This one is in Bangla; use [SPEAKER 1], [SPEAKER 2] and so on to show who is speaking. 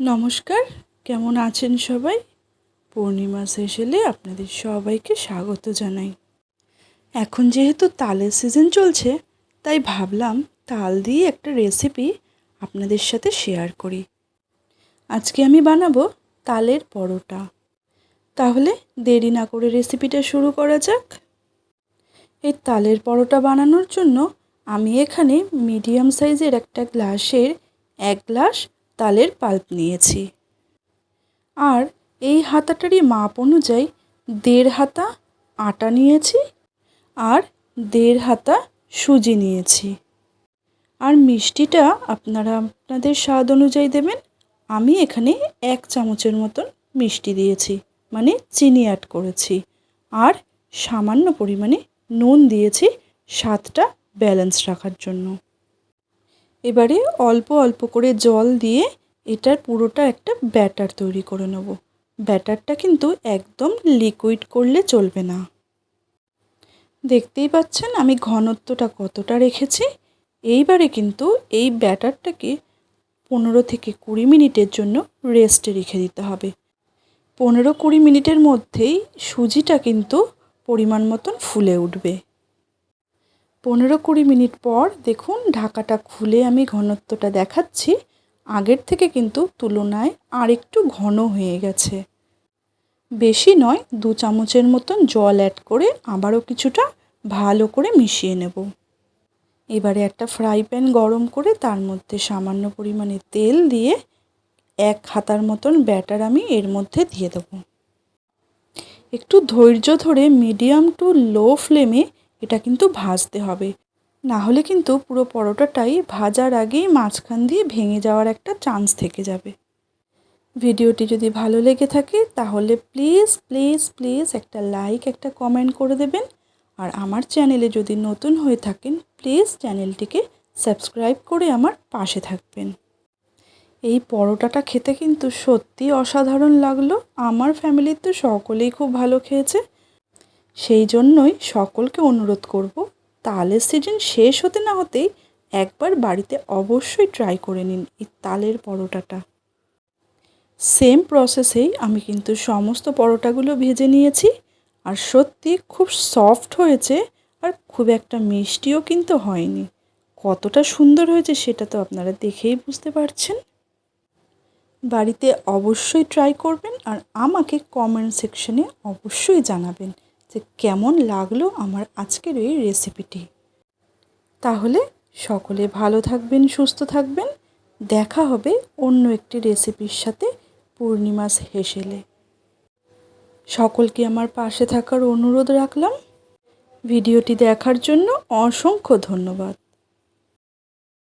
[SPEAKER 1] নমস্কার, কেমন আছেন সবাই? পূর্ণিমা সেশেলে আপনাদের সবাইকে স্বাগত জানাই। এখন যেহেতু তালের সিজন চলছে, তাই ভাবলাম তাল দিয়ে একটা রেসিপি আপনাদের সাথে শেয়ার করি। আজকে আমি বানাবো তালের পরোটা। তাহলে দেরি না করে রেসিপিটা শুরু করা যাক। এই তালের পরোটা বানানোর জন্য আমি এখানে মিডিয়াম সাইজের একটা গ্লাসের এক গ্লাস তালের পাল্প নিয়েছি। আর এই হাতাটারই মাপ অনুযায়ী দেড় হাতা আটা নিয়েছি আর দেড় হাতা সুজি নিয়েছি। আর মিষ্টিটা আপনারা আপনাদের স্বাদ অনুযায়ী দেবেন। আমি এখানে এক চামচের মতন মিষ্টি দিয়েছি মানে চিনি অ্যাড করেছি। আর সামান্য পরিমাণে নুন দিয়েছি স্বাদটা ব্যালেন্স রাখার জন্য। এবারে অল্প অল্প করে জল দিয়ে এটার পুরোটা একটা ব্যাটার তৈরি করে নেব। ব্যাটারটা কিন্তু একদম লিকুইড করলে চলবে না। দেখতেই পাচ্ছেন আমি ঘনত্বটা কতটা রেখেছি। এইবারে কিন্তু এই ব্যাটারটাকে পনেরো থেকে কুড়ি মিনিটের জন্য রেস্টে রেখে দিতে হবে। পনেরো কুড়ি মিনিটের মধ্যেই সুজিটা কিন্তু পরিমাণ মতন ফুলে উঠবে। পনেরো কুড়ি মিনিট পর দেখুন ঢাকাটা খুলে আমি ঘনত্বটা দেখাচ্ছি। আগের থেকে কিন্তু তুলনায় আর একটু ঘন হয়ে গেছে। বেশি নয়, দু চামচের মতন জল অ্যাড করে আবারও কিছুটা ভালো করে মিশিয়ে নেব। এবারে একটা ফ্রাই প্যান গরম করে তার মধ্যে সামান্য পরিমাণে তেল দিয়ে এক হাতার মতন ব্যাটার আমি এর মধ্যে দিয়ে দেবো। একটু ধৈর্য ধরে মিডিয়াম টু লো ফ্লেমে এটা কিন্তু ভাজতে হবে। না হলে কিন্তু পুরো পরোটাটাই ভাজার আগেই মাঝখান দিয়ে ভেঙে যাওয়ার একটা চান্স থেকে যাবে। ভিডিওটি যদি ভালো লেগে থাকে তাহলে প্লিজ প্লিজ প্লিজ একটা লাইক একটা কমেন্ট করে দেবেন। আর আমার চ্যানেলে যদি নতুন হয়ে থাকেন প্লিজ চ্যানেলটিকে সাবস্ক্রাইব করে আমার পাশে থাকবেন। এই পরোটাটা খেতে কিন্তু সত্যি অসাধারণ লাগল। আমার ফ্যামিলির তো সকলেই খুব ভালো খেয়েছে। সেই জন্যই সকলকে অনুরোধ করব, তালের সিজন শেষ হতে না হতেই একবার বাড়িতে অবশ্যই ট্রাই করে নিন এই তালের পরোটাটা। সেম প্রসেসেই আমি কিন্তু সমস্ত পরোটাগুলো ভেজে নিয়েছি আর সত্যি খুব সফট হয়েছে আর খুব একটা মিষ্টিও কিন্তু হয়নি। কতটা সুন্দর হয়েছে সেটা তো আপনারা দেখেই বুঝতে পারছেন। বাড়িতে অবশ্যই ট্রাই করবেন আর আমাকে কমেন্ট সেকশনে অবশ্যই জানাবেন। যে কেমন লাগল আমার আজকের এই রেসিপিটি তাহলে সকলে ভালো থাকবেন, সুস্থ থাকবেন। দেখা হবে অন্য একটি রেসিপির সাথে পূর্ণিমাস হেসেলে। সকলকে আমার পাশে থাকার অনুরোধ রাখলাম। ভিডিওটি দেখার জন্য অসংখ্য ধন্যবাদ।